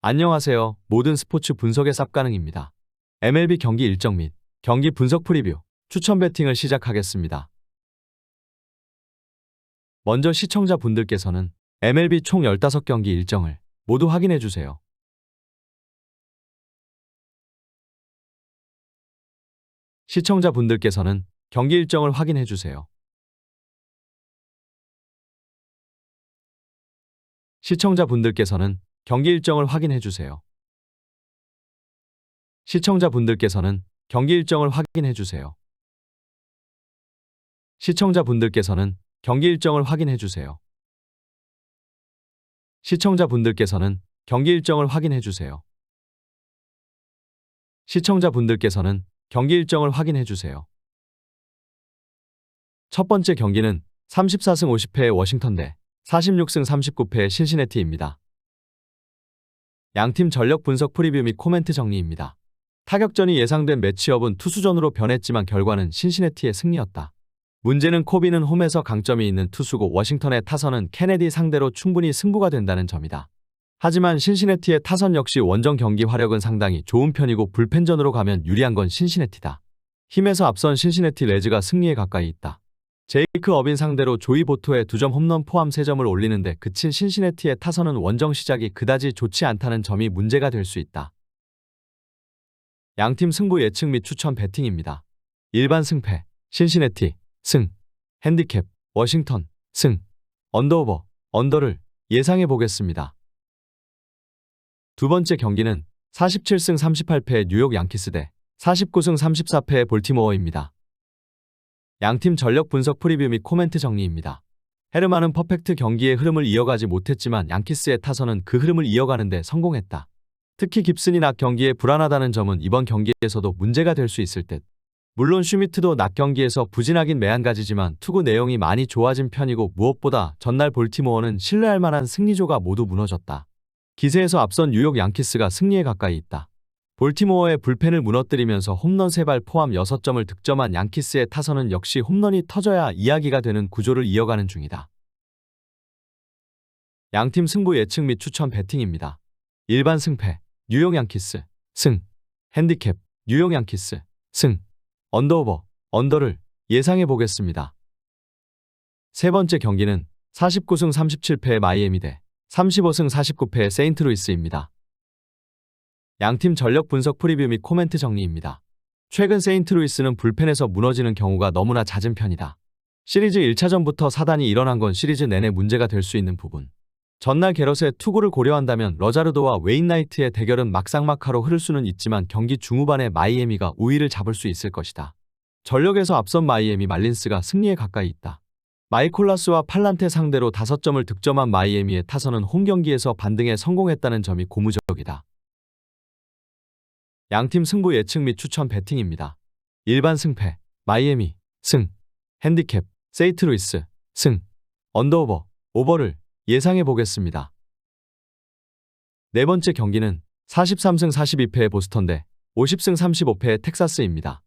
안녕하세요. 모든 스포츠 분석의 쌉가능입니다. MLB 경기 일정 및 경기 분석 프리뷰, 추천 배팅을 시작하겠습니다. 먼저 시청자분들께서는 MLB 총 15경기 일정을 모두 확인해 주세요. 시청자분들께서는 경기 일정을 확인해 주세요. 시청자분들께서는 경기 일정을 확인해 주세요. 시청자분들께서는 경기 일정을 확인해 주세요. 시청자분들께서는 경기 일정을 확인해 주세요. 시청자분들께서는 경기 일정을 확인해 주세요. 시청자분들께서는 경기 일정을 확인해 주세요. 첫 번째 경기는 34승 50패의 워싱턴 대 46승 39패의 신시내티입니다. 양팀 전력 분석 프리뷰 및 코멘트 정리입니다. 타격전이 예상된 매치업은 투수전으로 변했지만 결과는 신시내티의 승리였다. 문제는 코비는 홈에서 강점이 있는 투수고 워싱턴의 타선은 케네디 상대로 충분히 승부가 된다는 점이다. 하지만 신시내티의 타선 역시 원정 경기 화력은 상당히 좋은 편이고 불펜전으로 가면 유리한 건 신시내티다. 힘에서 앞선 신시내티 레즈가 승리에 가까이 있다. 제이크 어빈 상대로 조이 보토의 2점 홈런 포함 3점을 올리는데 그친 신시내티의 타선은 원정 시작이 그다지 좋지 않다는 점이 문제가 될 수 있다. 양팀 승부 예측 및 추천 배팅입니다. 일반 승패, 신시내티, 승, 핸디캡, 워싱턴, 승, 언더오버, 언더를 예상해 보겠습니다. 두 번째 경기는 47승 38패의 뉴욕 양키스 대 49승 34패의 볼티모어입니다. 양팀 전력 분석 프리뷰 및 코멘트 정리입니다. 헤르만은 퍼펙트 경기의 흐름을 이어가지 못했지만 양키스의 타선은 그 흐름을 이어가는데 성공했다. 특히 깁슨이 낮 경기에 불안하다는 점은 이번 경기에서도 문제가 될 수 있을 듯. 물론 슈미트도 낮 경기에서 부진하긴 매한가지지만 투구 내용이 많이 좋아진 편이고 무엇보다 전날 볼티모어는 신뢰할 만한 승리조가 모두 무너졌다. 기세에서 앞선 뉴욕 양키스가 승리에 가까이 있다. 볼티모어의 불펜을 무너뜨리면서 홈런 3발 포함 6점을 득점한 양키스의 타선은 역시 홈런이 터져야 이야기가 되는 구조를 이어가는 중이다. 양팀 승부 예측 및 추천 배팅입니다. 일반 승패, 뉴욕 양키스, 승, 핸디캡, 뉴욕 양키스, 승, 언더오버, 언더를 예상해 보겠습니다. 세 번째 경기는 49승 37패의 마이애미 대 35승 49패의 세인트루이스입니다. 양팀 전력 분석 프리뷰 및 코멘트 정리입니다. 최근 세인트루이스는 불펜에서 무너지는 경우가 너무나 잦은 편이다. 시리즈 1차전부터 사단이 일어난 건 시리즈 내내 문제가 될 수 있는 부분. 전날 게럿의 투구를 고려한다면 러자르도와 웨인 나이트의 대결은 막상막하로 흐를 수는 있지만 경기 중후반에 마이애미가 우위를 잡을 수 있을 것이다. 전력에서 앞선 마이애미 말린스가 승리에 가까이 있다. 마이콜라스와 팔란테 상대로 5점을 득점한 마이애미의 타선은 홈 경기에서 반등에 성공했다는 점이 고무적이다. 양팀 승부 예측 및 추천 배팅입니다. 일반 승패, 마이애미, 승, 핸디캡, 세이트루이스, 승, 언더오버, 오버를 예상해 보겠습니다. 네 번째 경기는 43승 42패의 보스턴 대 50승 35패의 텍사스입니다.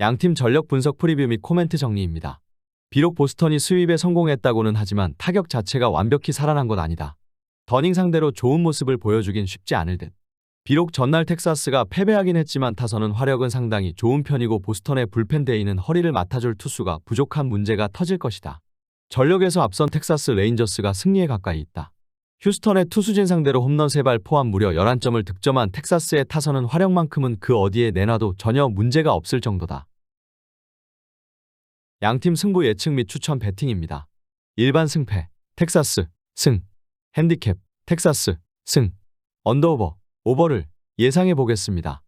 양팀 전력 분석 프리뷰 및 코멘트 정리입니다. 비록 보스턴이 스윕에 성공했다고는 하지만 타격 자체가 완벽히 살아난 것 아니다. 더닝 상대로 좋은 모습을 보여주긴 쉽지 않을 듯. 비록 전날 텍사스가 패배하긴 했지만 타선은 화력은 상당히 좋은 편이고 보스턴의 불펜 데이는 허리를 맡아줄 투수가 부족한 문제가 터질 것이다. 전력에서 앞선 텍사스 레인저스가 승리에 가까이 있다. 휴스턴의 투수진 상대로 홈런 3발 포함 무려 11점을 득점한 텍사스의 타선은 화력만큼은 그 어디에 내놔도 전혀 문제가 없을 정도다. 양팀 승부 예측 및 추천 배팅입니다. 일반 승패, 텍사스, 승, 핸디캡, 텍사스, 승, 언더오버, 오버를 예상해 보겠습니다.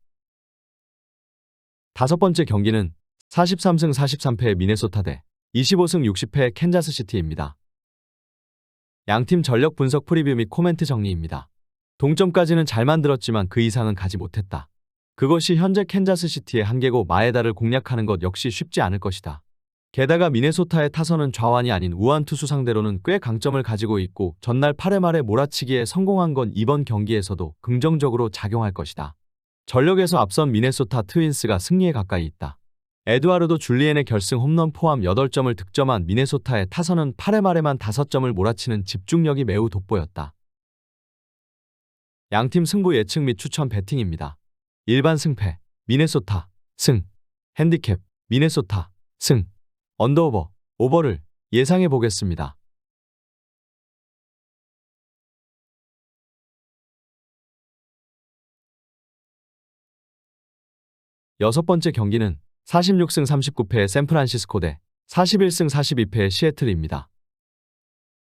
다섯 번째 경기는 43승 43패의 미네소타 대 25승 60패의 캔자스시티입니다. 양팀 전력 분석 프리뷰 및 코멘트 정리입니다. 동점까지는 잘 만들었지만 그 이상은 가지 못했다. 그것이 현재 캔자스시티의 한계고 마에다를 공략하는 것 역시 쉽지 않을 것이다. 게다가 미네소타의 타선은 좌완이 아닌 우완 투수 상대로는 꽤 강점을 가지고 있고 전날 8회 말에 몰아치기에 성공한 건 이번 경기에서도 긍정적으로 작용할 것이다. 전력에서 앞선 미네소타 트윈스가 승리에 가까이 있다. 에드와르도 줄리엔의 결승 홈런 포함 8점을 득점한 미네소타의 타선은 8회 말에만 5점을 몰아치는 집중력이 매우 돋보였다. 양팀 승부 예측 및 추천 배팅입니다. 일반 승패, 미네소타, 승, 핸디캡, 미네소타, 승, 언더오버, 오버를 예상해 보겠습니다. 여섯 번째 경기는 46승 39패의 샌프란시스코 대 41승 42패의 시애틀입니다.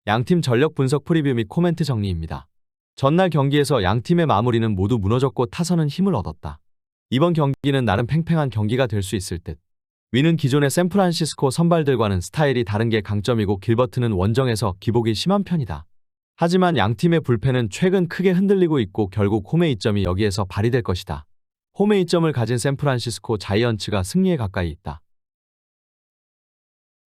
양팀 전력 분석 프리뷰 및 코멘트 정리입니다. 전날 경기에서 양팀의 마무리는 모두 무너졌고 타선은 힘을 얻었다. 이번 경기는 나름 팽팽한 경기가 될 수 있을 듯. 위는 기존의 샌프란시스코 선발들과는 스타일이 다른 게 강점이고 길버트는 원정에서 기복이 심한 편이다. 하지만 양팀의 불펜은 최근 크게 흔들리고 있고 결국 홈의 이점이 여기에서 발휘될 것이다. 홈의 이점을 가진 샌프란시스코 자이언츠가 승리에 가까이 있다.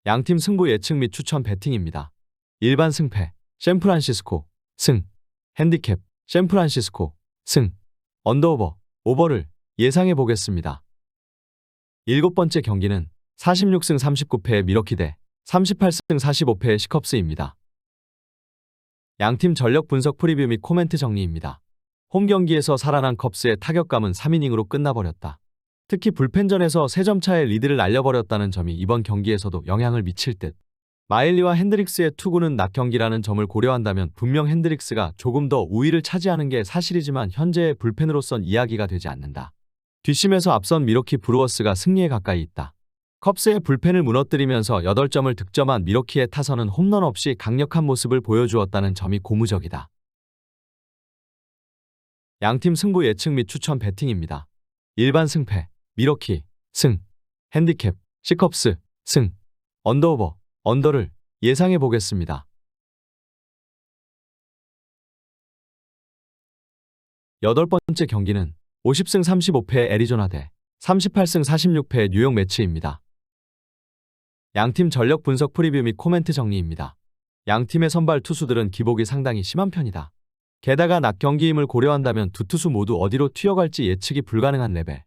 양팀 승부 예측 및 추천 배팅입니다. 일반 승패, 샌프란시스코, 승, 핸디캡, 샌프란시스코, 승, 언더오버, 오버를 예상해 보겠습니다. 일곱 번째 경기는 46승 39패의 미러키 대 38승 45패의 시컵스입니다. 양팀 전력 분석 프리뷰 및 코멘트 정리입니다. 홈 경기에서 살아난 컵스의 타격감은 3이닝으로 끝나버렸다. 특히 불펜전에서 3점 차의 리드를 날려버렸다는 점이 이번 경기에서도 영향을 미칠 듯. 마일리와 핸드릭스의 투구는 낮 경기라는 점을 고려한다면 분명 핸드릭스가 조금 더 우위를 차지하는 게 사실이지만 현재의 불펜으로선 이야기가 되지 않는다. 뒷심에서 앞선 미로키 브루어스가 승리에 가까이 있다. 컵스의 불펜을 무너뜨리면서 8점을 득점한 미로키의 타선은 홈런 없이 강력한 모습을 보여주었다는 점이 고무적이다. 양팀 승부 예측 및 추천 배팅입니다. 일반 승패, 미러키, 승, 핸디캡, 시컵스, 승, 언더오버, 언더를 예상해 보겠습니다. 여덟 번째 경기는 50승 35패의 애리조나 대 38승 46패의 뉴욕 매치입니다. 양팀 전력 분석 프리뷰 및 코멘트 정리입니다. 양팀의 선발 투수들은 기복이 상당히 심한 편이다. 게다가 낮 경기임을 고려한다면 두 투수 모두 어디로 튀어갈지 예측이 불가능한 레벨.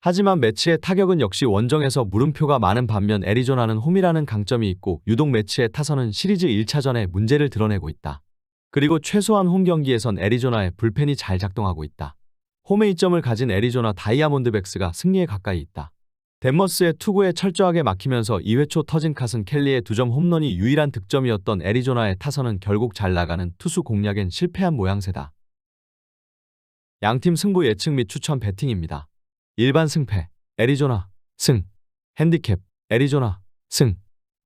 하지만 매치의 타격은 역시 원정에서 물음표가 많은 반면 애리조나는 홈이라는 강점이 있고 유독 매치의 타선은 시리즈 1차전에 문제를 드러내고 있다. 그리고 최소한 홈 경기에선 애리조나의 불펜이 잘 작동하고 있다. 홈의 이점을 가진 애리조나 다이아몬드백스가 승리에 가까이 있다. 덴머스의 투구에 철저하게 막히면서 2회 초 터진 카슨 켈리의 두점 홈런이 유일한 득점이었던 애리조나의 타선은 결국 잘 나가는 투수 공략엔 실패한 모양새다. 양팀 승부 예측 및 추천 배팅입니다. 일반 승패, 애리조나, 승, 핸디캡, 애리조나, 승,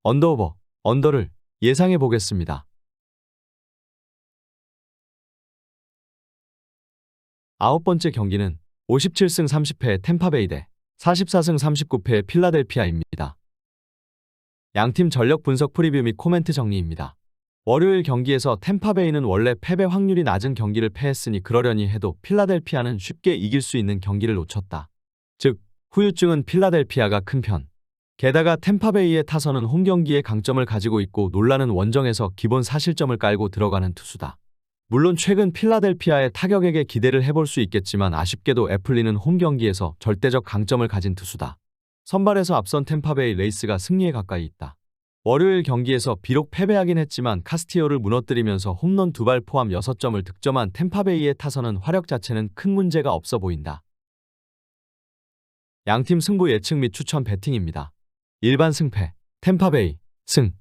언더오버, 언더를 예상해 보겠습니다. 아홉 번째 경기는 57승 30패의 템파베이 대 44승 39패의 필라델피아입니다. 양팀 전력 분석 프리뷰 및 코멘트 정리입니다. 월요일 경기에서 템파베이는 원래 패배 확률이 낮은 경기를 패했으니 그러려니 해도 필라델피아는 쉽게 이길 수 있는 경기를 놓쳤다. 즉, 후유증은 필라델피아가 큰 편. 게다가 템파베이의 타선은 홈 경기에 강점을 가지고 있고 놀라는 원정에서 기본 사실점을 깔고 들어가는 투수다. 물론 최근 필라델피아의 타격에게 기대를 해볼 수 있겠지만 아쉽게도 애플리는 홈 경기에서 절대적 강점을 가진 투수다. 선발에서 앞선 템파베이 레이스가 승리에 가까이 있다. 월요일 경기에서 비록 패배하긴 했지만 카스티오를 무너뜨리면서 홈런 두 발 포함 6점을 득점한 템파베이의 타선은 화력 자체는 큰 문제가 없어 보인다. 양팀 승부 예측 및 추천 배팅입니다. 일반 승패, 템파베이, 승,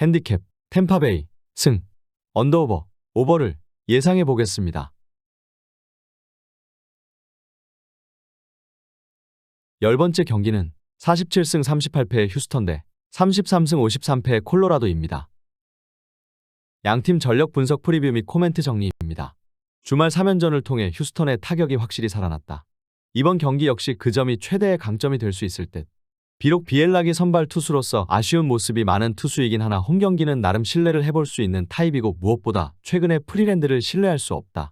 핸디캡, 템파베이, 승, 언더오버, 오버를 예상해 보겠습니다. 열 번째 경기는 47승 38패의 휴스턴 대 33승 53패의 콜로라도입니다. 양팀 전력 분석 프리뷰 및 코멘트 정리입니다. 주말 3연전을 통해 휴스턴의 타격이 확실히 살아났다. 이번 경기 역시 그 점이 최대의 강점이 될 수 있을 듯. 비록 비엘락이 선발 투수로서 아쉬운 모습이 많은 투수이긴 하나 홈 경기는 나름 신뢰를 해볼 수 있는 타입이고 무엇보다 최근에 프리랜드를 신뢰할 수 없다.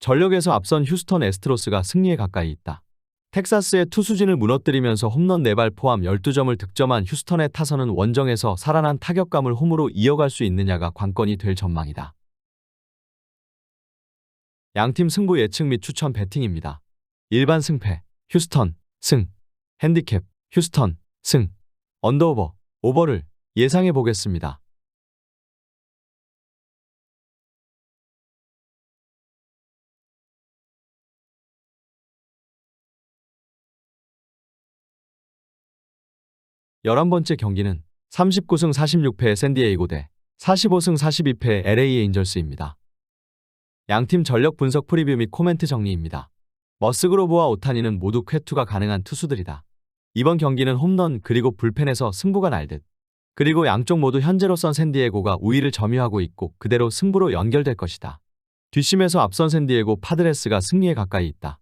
전력에서 앞선 휴스턴 에스트로스가 승리에 가까이 있다. 텍사스의 투수진을 무너뜨리면서 홈런 4발 포함 12점을 득점한 휴스턴의 타선은 원정에서 살아난 타격감을 홈으로 이어갈 수 있느냐가 관건이 될 전망이다. 양팀 승부 예측 및 추천 배팅입니다. 일반 승패, 휴스턴, 승, 핸디캡, 휴스턴, 승, 언더오버, 오버를 예상해 보겠습니다. 11번째 경기는 39승 46패 샌디에이고 대 45승 42패 LA의 인절스입니다. 양팀 전력 분석 프리뷰 및 코멘트 정리입니다. 머스그로브와 오타니는 모두 쾌투가 가능한 투수들이다. 이번 경기는 홈런 그리고 불펜에서 승부가 날 듯. 그리고 양쪽 모두 현재로선 샌디에고가 우위를 점유하고 있고 그대로 승부로 연결될 것이다. 뒷심에서 앞선 샌디에고 파드레스가 승리에 가까이 있다.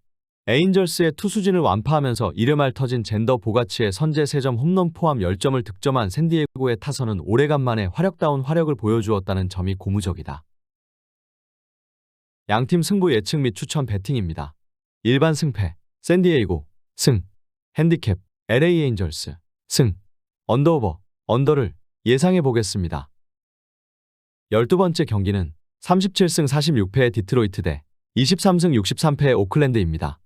에인절스의 투수진을 완파하면서 이름알 터진 젠더 보가치의 선제 3점 홈런 포함 10점을 득점한 샌디에고의 타선은 오래간만에 화력다운 화력을 보여주었다는 점이 고무적이다. 양팀 승부 예측 및 추천 배팅입니다. 일반 승패, 샌디에이고, 승, 핸디캡, LA 에인절스, 승, 언더오버, 언더를 예상해 보겠습니다. 12번째 경기는 37승 46패의 디트로이트 대 23승 63패의 오클랜드입니다.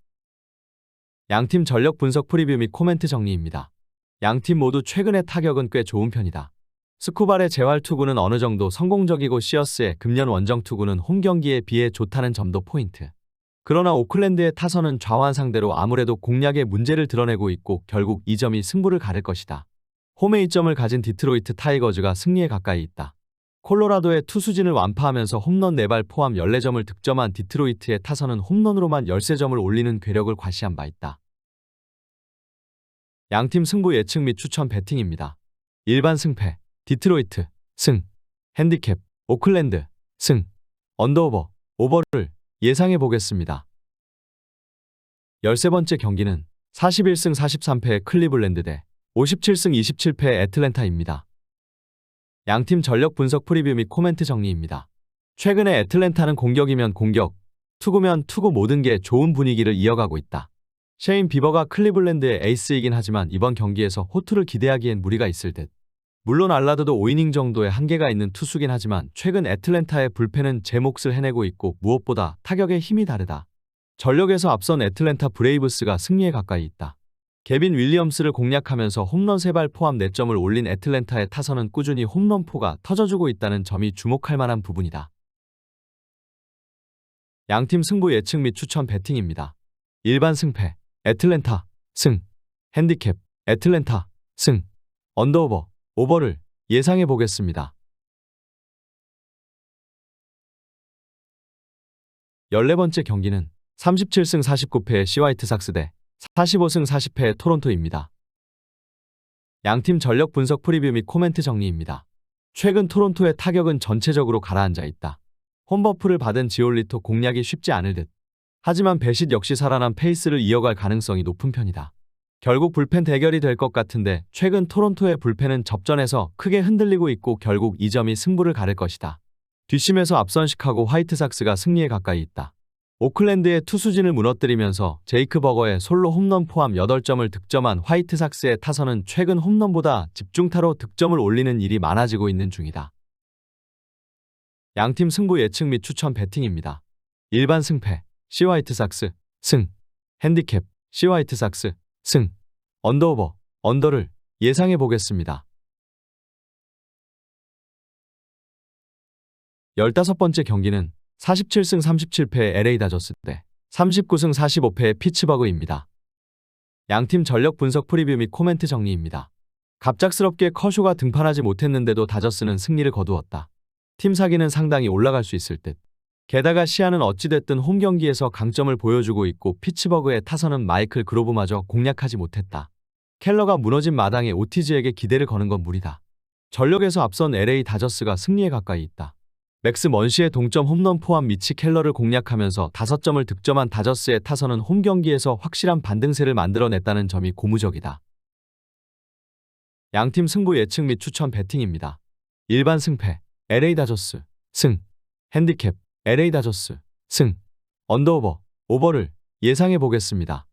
양팀 전력 분석 프리뷰 및 코멘트 정리입니다. 양팀 모두 최근의 타격은 꽤 좋은 편이다. 스쿠발의 재활 투구는 어느 정도 성공적이고 시어스의 금년 원정 투구는 홈 경기에 비해 좋다는 점도 포인트. 그러나 오클랜드의 타선은 좌완 상대로 아무래도 공략의 문제를 드러내고 있고 결국 이 점이 승부를 가를 것이다. 홈에 이점을 가진 디트로이트 타이거즈가 승리에 가까이 있다. 콜로라도의 투수진을 완파하면서 홈런 4발 포함 14점을 득점한 디트로이트의 타선은 홈런으로만 13점을 올리는 괴력을 과시한 바 있다. 양팀 승부 예측 및 추천 배팅입니다. 일반 승패, 디트로이트, 승, 핸디캡, 오클랜드, 승, 언더오버, 오버를 예상해 보겠습니다. 13번째 경기는 41승 43패의 클리블랜드 대 57승 27패의 애틀랜타입니다. 양팀 전력 분석 프리뷰 및 코멘트 정리입니다. 최근에 애틀랜타는 공격이면 공격, 투구면 투구 모든 게 좋은 분위기를 이어가고 있다. 셰인 비버가 클리블랜드의 에이스이긴 하지만 이번 경기에서 호투를 기대하기엔 무리가 있을 듯. 물론 알라드도 5이닝 정도의 한계가 있는 투수긴 하지만 최근 애틀랜타의 불펜은 제 몫을 해내고 있고 무엇보다 타격의 힘이 다르다. 전력에서 앞선 애틀랜타 브레이브스가 승리에 가까이 있다. 개빈 윌리엄스를 공략하면서 홈런 3발 포함 4점을 올린 애틀랜타의 타선은 꾸준히 홈런포가 터져주고 있다는 점이 주목할 만한 부분이다. 양팀 승부 예측 및 추천 배팅입니다. 일반 승패, 애틀랜타, 승, 핸디캡, 애틀랜타, 승, 언더오버, 오버를 예상해 보겠습니다. 14번째 경기는 37승 49패의 시화이트삭스 대 45승 40패의 토론토입니다. 양팀 전력 분석 프리뷰 및 코멘트 정리입니다. 최근 토론토의 타격은 전체적으로 가라앉아 있다. 홈버프를 받은 지올리토 공략이 쉽지 않을 듯. 하지만 배sit 역시 살아난 페이스를 이어갈 가능성이 높은 편이다. 결국 불펜 대결이 될 것 같은데 최근 토론토의 불펜은 접전에서 크게 흔들리고 있고 결국 이 점이 승부를 가를 것이다. 뒷심에서 앞선 시카고 화이트삭스가 승리에 가까이 있다. 오클랜드의 투수진을 무너뜨리면서 제이크 버거의 솔로 홈런 포함 8점을 득점한 화이트삭스의 타선은 최근 홈런보다 집중타로 득점을 올리는 일이 많아지고 있는 중이다. 양팀 승부 예측 및 추천 배팅입니다. 일반 승패, 시 화이트삭스, 승, 핸디캡, 시 화이트삭스, 승, 언더오버, 언더를 예상해 보겠습니다. 15번째 경기는 47승 37패의 LA 다저스 대 39승 45패의 피츠버그입니다. 양팀 전력 분석 프리뷰 및 코멘트 정리입니다. 갑작스럽게 커쇼가 등판하지 못했는데도 다저스는 승리를 거두었다. 팀 사기는 상당히 올라갈 수 있을 듯. 게다가 시아는 어찌됐든 홈 경기에서 강점을 보여주고 있고 피츠버그의 타선은 마이클 그로브마저 공략하지 못했다. 켈러가 무너진 마당에 오티즈에게 기대를 거는 건 무리다. 전력에서 앞선 LA 다저스가 승리에 가까이 있다. 맥스 먼시의 동점 홈런 포함 미치 켈러를 공략하면서 5점을 득점한 다저스의 타선은 홈 경기에서 확실한 반등세를 만들어냈다는 점이 고무적이다. 양팀 승부 예측 및 추천 배팅입니다. 일반 승패, LA 다저스, 승, 핸디캡, LA 다저스, 승, 언더오버, 오버를 예상해 보겠습니다.